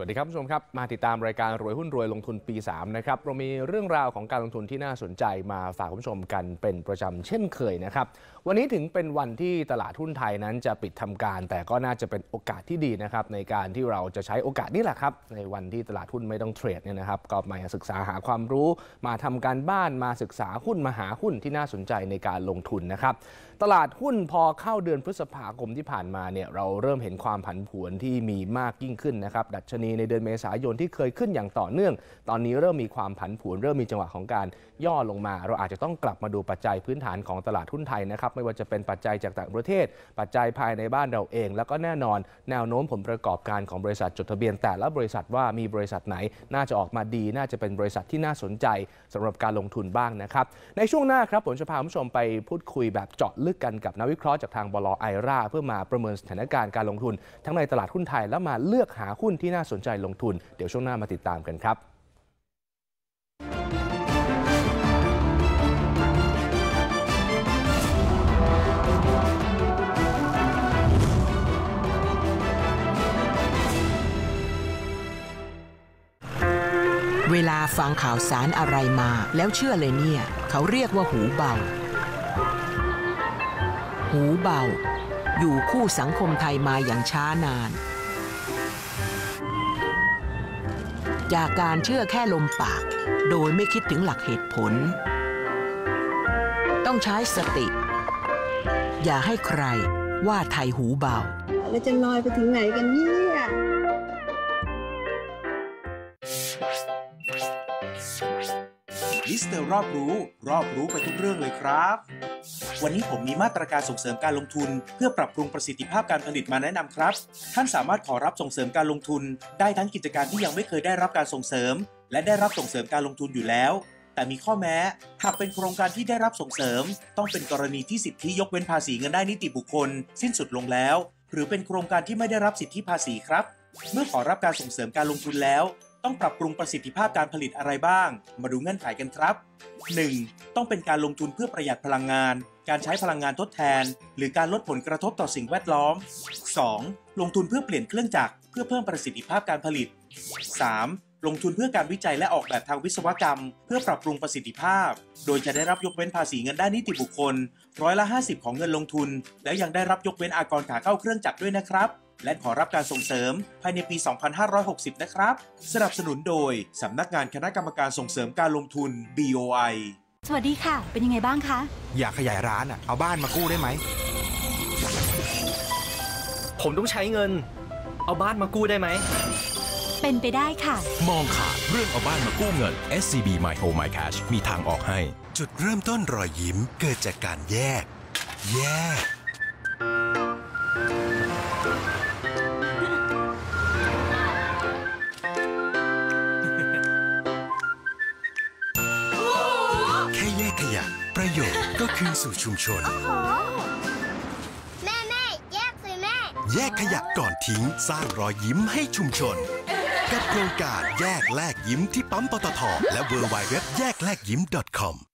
วัสดีครับผู้ชมครับ มาติดตามรายการรวยหุ้นรวยลงทุนปี 3 นะครับ เรามีเรื่องราวของการลงทุนที่น่าสนใจมาฝากคุณผู้ชมกันเป็นประจำเช่นเคยนะครับ วันนี้ถึงเป็นวันที่ตลาดหุ้นไทยนั้นจะปิดทำการ แต่ก็น่าจะเป็นโอกาสที่ดีนะครับ ในการที่เราจะใช้โอกาสนี้แหละครับ ในวันที่ตลาดหุ้นไม่ต้องเทรดเนี่ยนะครับ ก็มาศึกษาหาความรู้ มาทำการบ้านมาศึกษาหุ้นมาหาหุ้นที่น่าสนใจในการลงทุนนะครับตลาดหุ้นพอเข้าเดือนพฤษภาคมที่ผ่านมาเนี่ยเราเริ่มเห็นความผันผวนที่มีมากยิ่งขึ้นนะครับดัชนีในเดือนเมษายนที่เคยขึ้นอย่างต่อเนื่อง ตอนนี้เริ่มมีความผันผวนเริ่มมีจังหวะของการย่อลงมา เราอาจจะต้องกลับมาดูปัจจัยพื้นฐานของตลาดหุ้นไทยนะครับไม่ว่าจะเป็นปัจจัยจากต่างประเทศ ปัจจัยภายในบ้านเราเอง แล้วก็แน่นอนแนวโน้มผลประกอบการของบริษัทจดทะเบียน แต่ละบริษัทว่ามีบริษัทไหนน่าจะออกมาดี น่าจะเป็นบริษัทที่น่าสนใจสำหรับการลงทุนบ้างนะครับในช่วงหน้าครับผมจะพาคุณผู้ชมไปพูดคุยแบบเจาะลึกกันกับนักวิเคราะห์จากทางบลไอราเพื่อมาประเมินสถานการณ์การลงทุน ทั้งในตลาดหุ้นไทยแล้วมาเลือกหาหุ้นที่น่าสนใจลงทุน เดี๋ยวช่วงหน้ามาติดตามกันครับเวลาฟังข่าวสารอะไรมาแล้วเชื่อเลยเนี่ย เขาเรียกว่าหูเบา หูเบา อยู่คู่สังคมไทยมาอย่างช้านาน จากการเชื่อแค่ลมปาก โดยไม่คิดถึงหลักเหตุผล ต้องใช้สติ อย่าให้ใครว่าไทยหูเบาแล้วจะลอยไปถึงไหนกันเนี่ยมิสเตอร์รอบรู้ รอบรู้ไปทุกเรื่องเลยครับ วันนี้ผมมีมาตรการส่งเสริมการลงทุน เพื่อปรับปรุงประสิทธิภาพการผลิตมาแนะนำครับ ท่านสามารถขอรับส่งเสริมการลงทุน ได้ทั้งกิจการที่ยังไม่เคยได้รับการส่งเสริม และได้รับส่งเสริมการลงทุนอยู่แล้ว แต่มีข้อแม้ หากเป็นโครงการที่ได้รับส่งเสริม ต้องเป็นกรณีที่สิทธิยกเว้นภาษีเงินได้นิติบุคคล สิ้นสุดลงแล้ว หรือเป็นโครงการที่ไม่ได้รับสิทธิภาษีครับ เมื่อขอรับการส่งเสริมการลงทุนแล้ว ต้องปรับปรุงประสิทธิภาพการผลิตอะไรบ้าง มาดูเงื่อนไขกันครับ 1. ต้องเป็นการลงทุนเพื่อประหยัดพลังงาน การใช้พลังงานทดแทน หรือการลดผลกระทบต่อสิ่งแวดล้อม 2. ลงทุนเพื่อเปลี่ยนเครื่องจักรเพื่อเพิ่มประสิทธิภาพการผลิต 3. ลงทุนเพื่อการวิจัยและออกแบบทางวิศวกรรม เพื่อปรับปรุงประสิทธิภาพ โดยจะได้รับยกเว้นภาษีเงินได้นิติบุคคลร้อยละ 50 ของเงินลงทุน แล้วยังได้รับยกเว้นอากรขาเข้าเครื่องจักรด้วยนะครับ และขอรับการส่งเสริมภายในปี 2560 นะครับ สนับสนุนโดยสำนักงานคณะกรรมการส่งเสริมการลงทุน BOI สวัสดีค่ะ เป็นยังไงบ้างคะ อยากขยายร้านอะ เอาบ้านมากู้ได้ไหม ผมต้องใช้เงิน เอาบ้านมากู้ได้ไหม เป็นไปได้ค่ะ มองขาดเรื่องเอาบ้านมากู้เงิน SCB My Home My Cash มีทางออกให้ จุดเริ่มต้นรอยยิ้มเกิดจากการแยก แยก คืนสู่ชุมชน แม่แม่แยกสิแม่ แยกขยะก่อนทิ้งสร้างรอยยิ้มให้ชุมชน กับโครงการแยกแลกยิ้มที่ปั๊มปตทและ w w w แยกแลกยิ้ม .com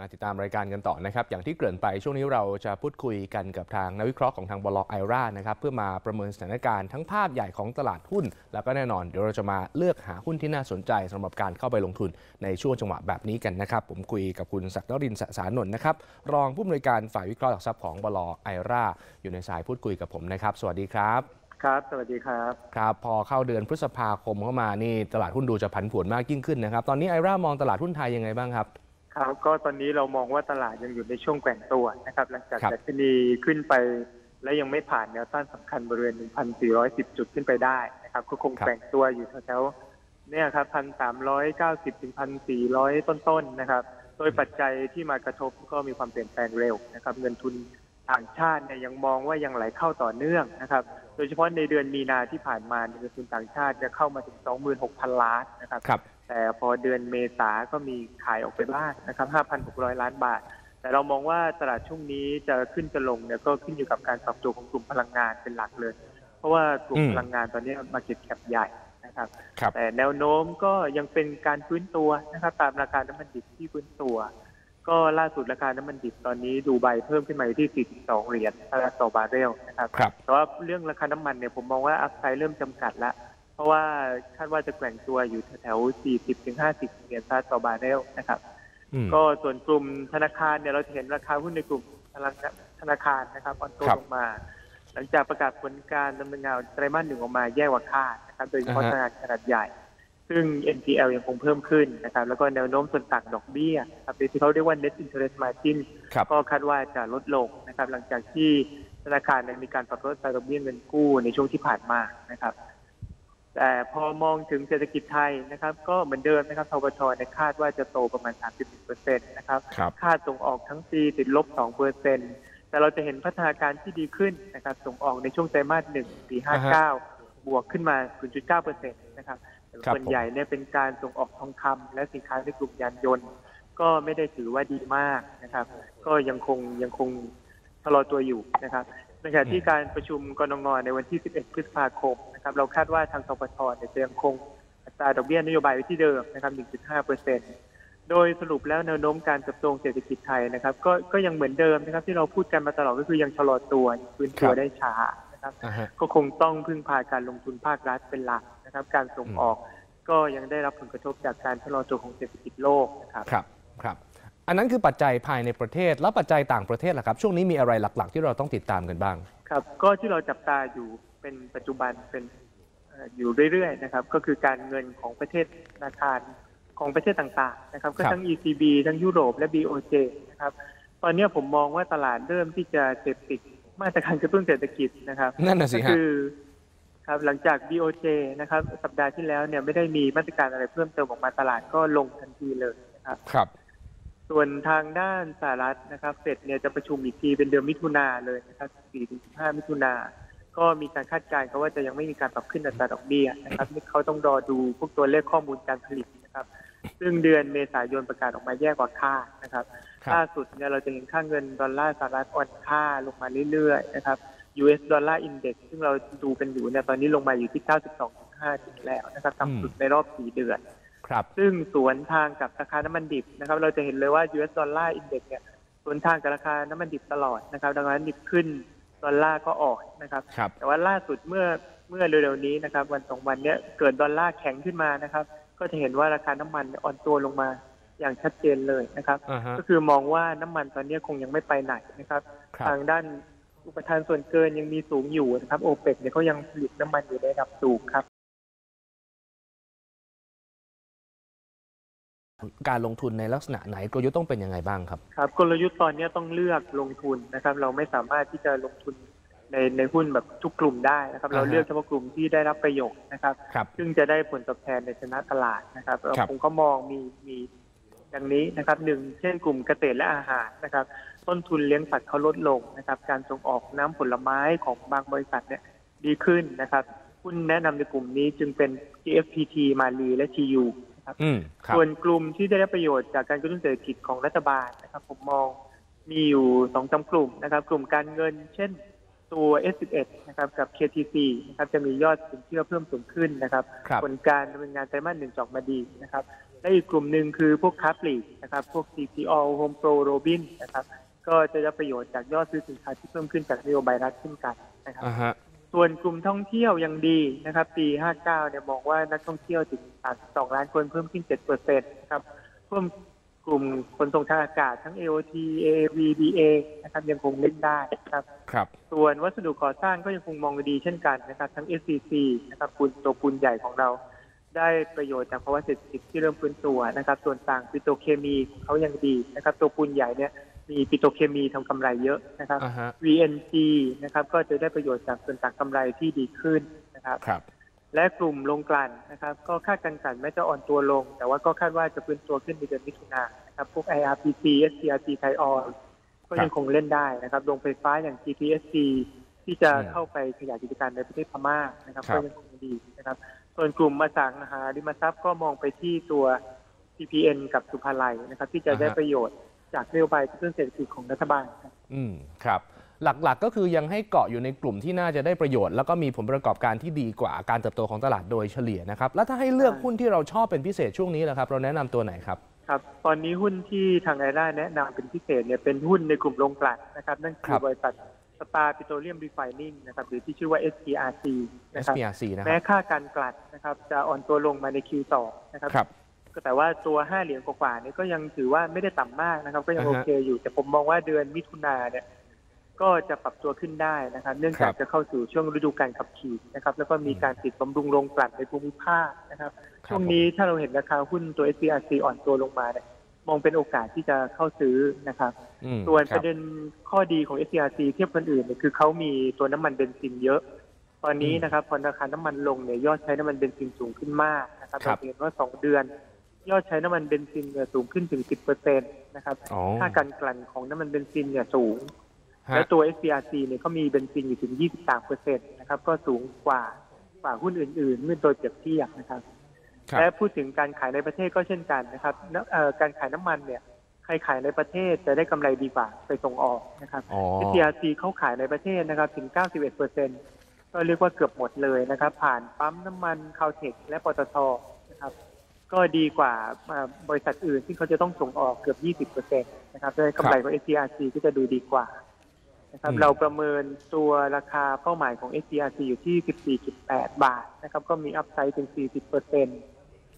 มาติดตามรายการกันต่อนะครับ อย่างที่เกริ่นไปช่วงนี้เราจะพูดคุยกันกับทางนักวิเคราะห์ของทางบลไอรานะครับเพื่อมาประเมินสถานการณ์ทั้งภาพใหญ่ของตลาดหุ้น แล้วก็แน่นอนเดี๋ยวเราจะมาเลือกหาหุ้นที่น่าสนใจสำหรับการเข้าไปลงทุนในช่วงจังหวะแบบนี้กันนะครับ ผมคุยกับคุณศักดิ์นรินทร์สสานนท์นะครับรองผู้อำนวยการฝ่ายวิเคราะห์หลักทรัพย์ของบลไอราอยู่ในสายพูดคุยกับผมนะครับ สวัสดีครับครับ สวัสดีครับ ครับ พอเข้าเดือนพฤษภาคมเข้ามานี่ตลาดหุ้นดูจะผันผวนมากยิ่งขึ้นนะครับ ตอนนี้ไอรามองตลาดหุ้นไทยยังไงบ้างครับ ครับก็ตอนนี้เรามองว่าตลาดยังอยู่ในช่วงแกว่งตัวนะครับ หลังจากครับดัชนีขึ้นไป และยังไม่ผ่านแนวต้านสำคัญบริเวณ 1,410 จุดขึ้นไปได้นะครับ ก็คงแกว่งตัวอยู่แถวๆเนี่ยครับ 1,390 ถึง 1,400 ต้นๆนะครับ โดยปัจจัยที่มากระทบก็มีความเปลี่ยนแปลงเร็วนะครับ เงินทุนต่างชาติเนี่ยยังมองว่ายังไหลเข้าต่อเนื่องนะครับ โดยเฉพาะในเดือนมีนาที่ผ่านมาเงินทุนต่างชาติจะเข้ามาถึง 26,000 ล้านนะครับครับ แต่พอเดือนเมษาก็มีขายออกไปบ้างนะครับ 5,600 ล้านบาท แต่เรามองว่าตลาดช่วงนี้จะขึ้นจะลงเนี่ยก็ขึ้นอยู่กับการปรับตัวของกลุ่มพลังงานเป็นหลักเลย เพราะว่ากลุ่มอืมพลังงานตอนนี้มาเก็ตแคปใหญ่นะครับครับแต่แนวโน้มก็ยังเป็นการฟื้นตัวนะครับ ตามราคาน้ำมันดิบที่ฟื้นตัว ก็ล่าสุดราคาน้ำมันดิบตอนนี้ดูไบเพิ่มขึ้นมาอยู่ที่ 42 เหรียญต่อบาร์เรลนะครับครับแต่ว่าเรื่องราคาน้ำมันเนี่ยผมมองว่าอัพไซด์เริ่มจำกัดแล้วเพ ราะว่าคาดว่าจะแกว่งตัวอยู่แถวๆ40ถึง50เหรียญสหรัฐต่อบาร์เรลนะครับอืมก็ส่วนกลุ่มธนาคารเนี่ยเราจะเห็นราคาหุ้นในกลุ่มธนาคารธนาคารนะครับอ่อนตัวครับลงมา หลังจากประกาศผลการดำเนินงานไตรมาสหนึ่งออกมาแย่กว่าคาดนะครับโดยเฉพาะอ่าธฮะนาคารขนาดใหญ่ ซึ่ง NPL ยังคงเพิ่มขึ้นนะครับ แล้วก็แนวโน้มส่วนต่างดอกเบี้ยครับที่เขาเรียกว่า net interest margin ครับก็คาดว่าจะลดลงนะครับ หลังจากที่ธนาคารเนี่ยมีการปรับลดอัตราดอกเบี้ยเงินกู้ในช่วงที่ผ่านมานะครับ แต่พอมองถึงเศรษฐกิจไทยนะครับ ก็เหมือนเดิมนะครับทบทเนี่ยคาดว่าจะโตประมาณ30%นะครับครับคาดส่งออกทั้งปีติดลบ2เปอร์เซ็นแต่เราจะเห็นพัฒนาการที่ดีขึ้นนะครับ ส่งออกในช่วงไตรมาสหนึ่งปีอ่าฮะ59 บวกขึ้นมา 0.9เปอร์เซ็นต์นะครับแต่ครับส่วนใหญ่เนี่ยเป็นการส่งออกทองคำและสินค้าในกลุ่มยานยนต์ ก็ไม่ได้ถือว่าดีมากนะครับ ก็ยังคงยังคงชะลอตัวอยู่นะครับ ในขณะที่การประชุมกรงงในวันที่ 11 พฤษภาคมนะครับเราคาดว่าทางสปทเนี่ยจะยังคงอัตราดอกเบี้ยนโยบายไว้ที่เดิมนะครับ 1.5เปอร์เซ็นต์โดยสรุปแล้วแนวโน้มการเติบโตของเศรษฐกิจไทยนะครับ ก็ก็ยังเหมือนเดิมนะครับ ที่เราพูดกันมาตลอดก็คือยังชะลอตัวยังฟื้นตัวครับได้ช้านะครับอ่าฮะก็คงต้องพึ่งพาการลงทุนภาครัฐเป็นหลักนะครับ การส่งออกก็ยังได้รับผลกระทบจากการชะลอตัวของเศรษฐกิจโลกนะครับครับครับ อันนั้นคือปัจจัยภายในประเทศ แล้วปัจจัยต่างประเทศล่ะครับ ช่วงนี้มีอะไรหลัก ๆ ที่เราต้องติดตามกันบ้าง ครับ ก็ที่เราจับตาอยู่เป็นปัจจุบันเป็นเอ่ออยู่เรื่อยๆนะครับ ก็คือการเงินของประเทศธนาคารของประเทศต่างๆนะครับก็ครับทั้ง ECB ทั้งยุโรปและ BOJ นะครับตอนนี้ผมมองว่าตลาดเริ่มที่จะเสพติดมาตรการกระตุ้นเศรษฐกิจนะครับนั่นน่ะสิก็ฮะคือครับหลังจาก BOJ นะครับสัปดาห์ที่แล้วเนี่ยไม่ได้มีมาตรการอะไรเพิ่มเติมออกมาตลาดก็ลงทันทีเลยนะครับครับ ส่วนทางด้านสหรัฐนะครับเฟดเนี่ยจะประชุมอีกทีเป็นเดือนมิถุนาเลยนะครับ4-15 มิถุนาก็มีการคาดการณ์กันว่าจะยังไม่มีการปรับขึ้นอัตราดอกเบี้ยนะครับนี่เขาต้องรอดูพวกตัวเลขข้อมูลการผลิตนะครับ ซึ่งเดือนเมษายนประกาศออกมาแย่กว่าคาดนะครับครับล่าสุดเนี่ยเราจะเห็นค่าเงินดอลลาร์สหรัฐอ่อนค่าลงมาเรื่อยๆนะครับ US ดอลลาร์อินเด็กซ์ซึ่งเราดูกันอยู่เนี่ยตอนนี้ลงมาอยู่ที่ 92.5 จุดแล้วนะครับต่ำสุดในรอบ 4 เดือน ครับซึ่งสวนทางกับราคาน้ำมันดิบนะครับ เราจะเห็นเลยว่า US ดอลลาร์อินเด็กซ์เนี่ยสวนทางกับราคาน้ำมันดิบตลอดนะครับดังนั้นดิบขึ้นดอลลาร์ก็อ่อนนะครับครับแต่ว่าล่าสุดเมื่อเมื่อเร็วๆนี้นะครับ วันสองวันเนี้ยเกิดดอลลาร์แข็งขึ้นมานะครับ ก็จะเห็นว่าราคาน้ำมันเนี่ยอ่อนตัวลงมาอย่างชัดเจนเลยนะครับอ่าฮะก็คือมองว่าน้ำมันตอนนี้คงยังไม่ไปไหนนะครับครับทางด้านอุปทานส่วนเกินยังมีสูงอยู่นะครับโอเปกเนี่ยเขายังผลิตน้ำมันอยู่ในระดับสูงครับ การลงทุนในลักษณะไหนกลยุทธ์ต้องเป็นยังไงบ้างครับครับกลยุทธ์ตอนนี้ต้องเลือกลงทุนนะครับ เราไม่สามารถที่จะลงทุนในในหุ้นแบบทุกกลุ่มได้นะครับ เราอ่าฮะเลือกเฉพาะกลุ่มที่ได้รับประโยชน์นะครับครับ ซึ่งจะได้ผลตอบแทนในชนะตลาดนะครับเราครับผมก็มองมีมีดังนี้นะครับหนึ่งเช่นกลุ่มเกษตรและอาหารนะครับ ต้นทุนเลี้ยงสัตว์เขาลดลงนะครับ การส่งออกน้ำผลไม้ของบางบริษัทเนี่ยดีขึ้นนะครับหุ้นแนะนำในกลุ่มนี้จึงเป็น GFPT มาลีและ TU นะครับอืมครับ ส่วนกลุ่มที่ได้รับประโยชน์จากการกระตุ้นเศรษฐกิจของรัฐบาลนะครับ ผมมองมีอยู่สองจำกลุ่มนะครับ กลุ่มการเงิน เช่นตัว S11 นะครับกับ KTC นะครับจะมียอดสินเชื่อเพิ่มสูงขึ้นนะครับครับผลการดำเนินงานไตรมาสหนึ่งจอกมาดีนะครับและอีกกลุ่มหนึ่งคือพวกค้าปลีกนะครับ พวก CPO Home Pro Robin นะครับ ก็จะได้รับประโยชน์จากยอดซื้อสินค้าที่เพิ่มขึ้นจากนโยบายรัฐเช่นกันนะครับอ่าฮะ ส่วนกลุ่มท่องเที่ยวยังดีนะครับ ปี 59 เนี่ยมองว่านักท่องเที่ยวถึง 32 ล้านคนเพิ่มขึ้น 7เปอร์เซ็นต์นะครับเพิ่มกลุ่มขนส่งทางอากาศทั้ง AOT AAV BA นะครับยังคงเล่นได้นะครับ ครับ ส่วนวัสดุก่อสร้างก็ยังคงมองดีเช่นกันนะครับ ทั้ง SCC นะครับปูนตัวปูนใหญ่ของเรา ได้ประโยชน์จากภาวะเศรษฐกิจที่เริ่มฟื้นตัวนะครับ ส่วนต่างปิโตรเคมีของเขายังดีนะครับ ตัวปูนใหญ่เนี่ย มีปิโตรเคมีทำกำไรเยอะนะครับอ่าฮะ VNG นะครับก็จะได้ประโยชน์จากส่วนต่างกำไรที่ดีขึ้นนะครับครับและกลุ่มโรงกลั่นนะครับ ก็คาดการณ์กลั่นแม้จะอ่อนตัวลง แต่ว่าก็คาดว่าจะฟื้นตัวขึ้นในเดือนมิถุนายนนะครับพวก IRPC SCRC ไทยออยก็ยังคงเล่นได้นะครับโรงไฟฟ้าอย่าง GPSC ที่จะอืมเข้าไปขยายกิจการในประเทศพม่านะครับครับก็ยังคงดีนะครับ ส่วนกลุ่มอสังหาริมทรัพย์ก็มองไปที่ตัว CPN กับสุภาลัยนะครับ ที่จะได้ประโยชน์ จากนโยบายกระตุ้นเศรษฐกิจของรัฐบาลครับอืมครับหลักๆก็คือยังให้เกาะอยู่ในกลุ่มที่น่าจะได้ประโยชน์ แล้วก็มีผลประกอบการที่ดีกว่าการเติบโตของตลาดโดยเฉลี่ยนะครับแล้วถ้าให้เลือกหุ้นที่เราชอบเป็นพิเศษช่วงนี้แหละครับ เราแนะนำตัวไหนครับครับตอนนี้หุ้นที่ทางไอร่าแนะนำเป็นพิเศษเนี่ยเป็นหุ้นในกลุ่มโรงกลั่นนะครับ นั่นคืครัอบบริษัทสตาร์ปิโตรเลียมรีไฟนิ่งนะครับหรือที่ชื่อว่า SPRC นะครับ SPRC นะคแม้รับค่าการกลั่นนะครับจะอ่อนตัวลงมาใน Q2 นะครับครับก็ แต่ว่าตัว5เหรียญกว่าๆนี่ก็ยังถือว่าไม่ได้ต่ำมากนะครับ ก็ยังอ่าโอฮะเคอยู่ แต่ผมมองว่าเดือนมิถุนาเนี่ย ก็จะปรับตัวขึ้นได้นะครับ เนื่องจากครับจะเข้าสู่ช่วงฤดูการขับขี่นะครับ แล้วก็มีการติดบำรุงโรงกลั่นในภูมิภาคนะครับช่วงนี้ถ้าเราเห็นราคาหุ้นตัว SPRC อ่อนตัวลงมาเนี่ยมองเป็นโอกาสที่จะเข้าซื้อนะครับอืมส่วนคปบระเด็นข้อดีของ SCRC เทียบคนอื่นเนี่ยคือเขามีตัวน้ำมันเบนซินเยอะตอนนี้อืมนะครับพอราคาน้ำมันลงเนี่ยยอดใช้น้ำมันเบนซินสูงขึ้นมากนะครับครัเราบเห็นว่าสองเดือน ยอดใช้น้ำมันเบนซินเนี่ยสูงขึ้นถึง 10เปอร์เซ็นต์นะครับ อ๋อ ค่าการกลั่นของน้ำมันเบนซินเนี่ยสูง ฮะและตัว SCRC เนี่ยเขามีเบนซินอยู่ถึง 23เปอร์เซ็นต์นะครับ ก็สูงกว่ากว่าหุ้นอื่นๆ เมื่อโดยเปรียบเทียบนะครับ ครับ และพูดถึงการขายในประเทศก็เช่นกันนะครับน้ำเอ่อการขายน้ำมันเนี่ย ใครขายในประเทศจะได้กำไรดีกว่าไปส่งออกนะครับ อ๋อ SCRC เขาขายในประเทศนะครับถึง 91เปอร์เซ็นก็เรียกว่าเกือบหมดเลยนะครับ ผ่านปั๊มน้ำมันคาวเทคและปตทนะครับ ก็ดีกว่าอ่าบริษัทอื่นที่เขาจะต้องส่งออกเกือบ 20เปอร์เซ็นต์นะครับดังนั้นกำไรของ SCRC ก็จะดูดีกว่านะครับอืมเราประเมินตัวราคาเป้าหมายของ SCRC อยู่ที่ 14.8 บาทนะครับก็มีอัพไซด์ถึง 40เปอร์เซ็นต์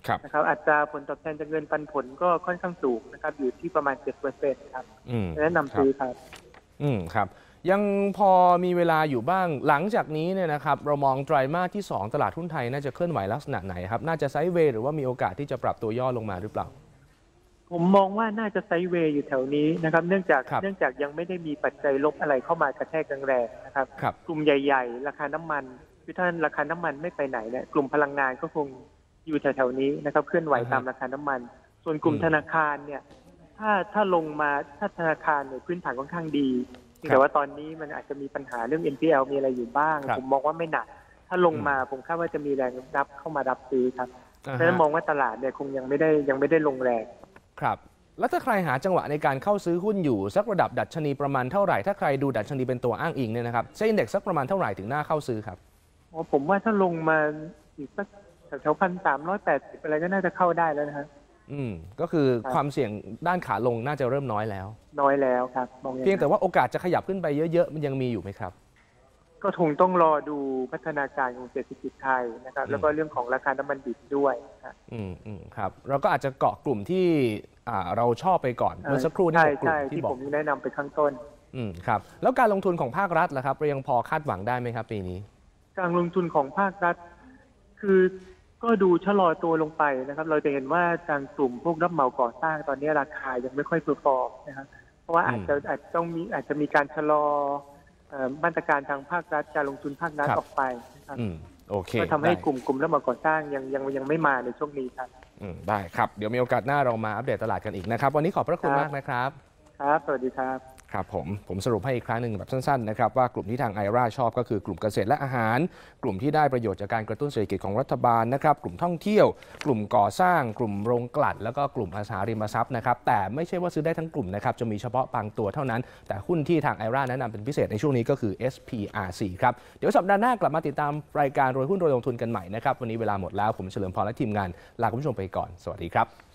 ครับนะครับอัตราผลตอบแทนจากเงินปันผลก็ค่อนข้างสูงนะครับอยู่ที่ประมาณ7เปอร์เซ็นต์ครับอืมแนะนำซื้อครับ อืมครับ ยังพอมีเวลาอยู่บ้างหลังจากนี้เนี่ยนะครับเรามองไตรมาสที่ 2 ตลาดหุ้นไทยน่าจะเคลื่อนไหวลักษณะไหนครับ น่าจะไซด์เวย์หรือว่ามีโอกาสที่จะปรับตัวย่อลงมาหรือเปล่า ผมมองว่าน่าจะไซด์เวย์อยู่แถวนี้นะครับเนื่องจากครับเนื่องจากยังไม่ได้มีปัจจัยลบอะไรเข้ามากระแทกแรงๆนะครับครับกลุ่มใหญ่ๆ ราคาน้ำมันคือถ้าราคาน้ำมันไม่ไปไหนเนี่ยกลุ่มพลังงานก็คงอยู่แถวๆนี้นะครับเคลื่อนไหวอ่าฮะตามราคาน้ำมัน ส่วนกลุ่มอืมธนาคารเนี่ยถ้าถ้าลงมาถ้าธนาคารเนี่ยพื้นฐานค่อนข้างดีครับ แต่ว่าตอนนี้มันอาจจะมีปัญหาเรื่อง NPL มีอะไรอยู่บ้างครับผมมองว่าไม่หนัก ถ้าลงมาผมคาดว่าจะมีแรงรับเข้ามารับซื้อครับอ่าเพราะฉะนั้นฮะมองว่าตลาดเนี่ยคงยังไม่ได้ยังไม่ได้ลงแรงครับ แล้วถ้าใครหาจังหวะในการเข้าซื้อหุ้นอยู่ สักระดับดัชนีประมาณเท่าไหร่ถ้าใครดูดัชนีเป็นตัวอ้างอิงเนี่ยนะครับเซ็นเด็กสักประมาณเท่าไหร่ถึงน่าเข้าซื้อครับอ๋อผมว่าถ้าลงมาอีกสักแถวๆพันสามร้อยแปดสิบอะไรก็น่าจะเข้าได้แล้วนะครับ อืมก็คือครับความเสี่ยงด้านขาลงน่าจะเริ่มน้อยแล้ว น้อยแล้วครับมองอางนั้นเพียงแต่ว่าโอกาสจะขยับขึ้นไปเยอะๆ มันยังมีอยู่ไหมครับ ก็คงต้องรอดูพัฒนาการของเศรษฐกิจไทยนะครับอืมแล้วก็เรื่องของราคาน้ำมันดิบด้วยครับอืมอืมครับ เราก็อาจจะเกาะกลุ่มที่อ่าเราชอบไปก่อนเมื่อสักครู่นี้ใช่บอกกลุ่ใช่มที่ที่บอผกมแนะนำไปข้างต้น อืมครับ แล้วการลงทุนของภาครัฐล่ะครับเรายังพอคาดหวังได้ไหมครับปีนี้ การลงทุนของภาครัฐ คือ ก็ดูชะลอตัวลงไปนะครับ เราจะเห็นว่าทางกลุ่มพวกรับเหมาก่อสร้างตอนนี้ราคายังไม่ค่อยเพอร์ฟอร์มนะครับ เพราะว่าอาจจะอาจจะต้องมีอาจจะมีการชะลอเอ่อมาตรการทางภาครัฐการลงทุนภาครัฐครับออกไปนะครับอืมโอเคก็ทำให้ได้กลุ่มกลุ่มรับเหมาก่อสร้างยังยังยังไม่มาในช่วงนี้ครับอืมได้ครับ เดี๋ยวมีโอกาสหน้าเรามาอัปเดตตลาดกันอีกนะครับ วันนี้ขอบพระคุณครับมากนะครับ ครับ สวัสดีครับ ครับผมผมสรุปให้อีกครั้งหนึ่งแบบสั้นๆนะครับว่ากลุ่มที่ทางไอราชอบก็คือกลุ่มเกษตรและอาหาร กลุ่มที่ได้ประโยชน์จากการกระตุ้นเศรษฐกิจของรัฐบาลนะครับกลุ่มท่องเที่ยว กลุ่มก่อสร้าง กลุ่มโรงกลั่นแล้วก็กลุ่มอสังหาริมทรัพย์นะครับแต่ไม่ใช่ว่าซื้อได้ทั้งกลุ่มนะครับจะมีเฉพาะบางตัวเท่านั้น แต่หุ้นที่ทางไอราแนะนำเป็นพิเศษในช่วงนี้ก็คือ SPRC ครับเดี๋ยวสัปดาห์หน้ากลับมาติดตามรายการรวยหุ้นรวยลงทุนกันใหม่นะครับวันนี้เวลาหมดแล้วผมเฉลิมพรและทีมงานลาคุณผู้ชมไปก่อนสวัสดีครับ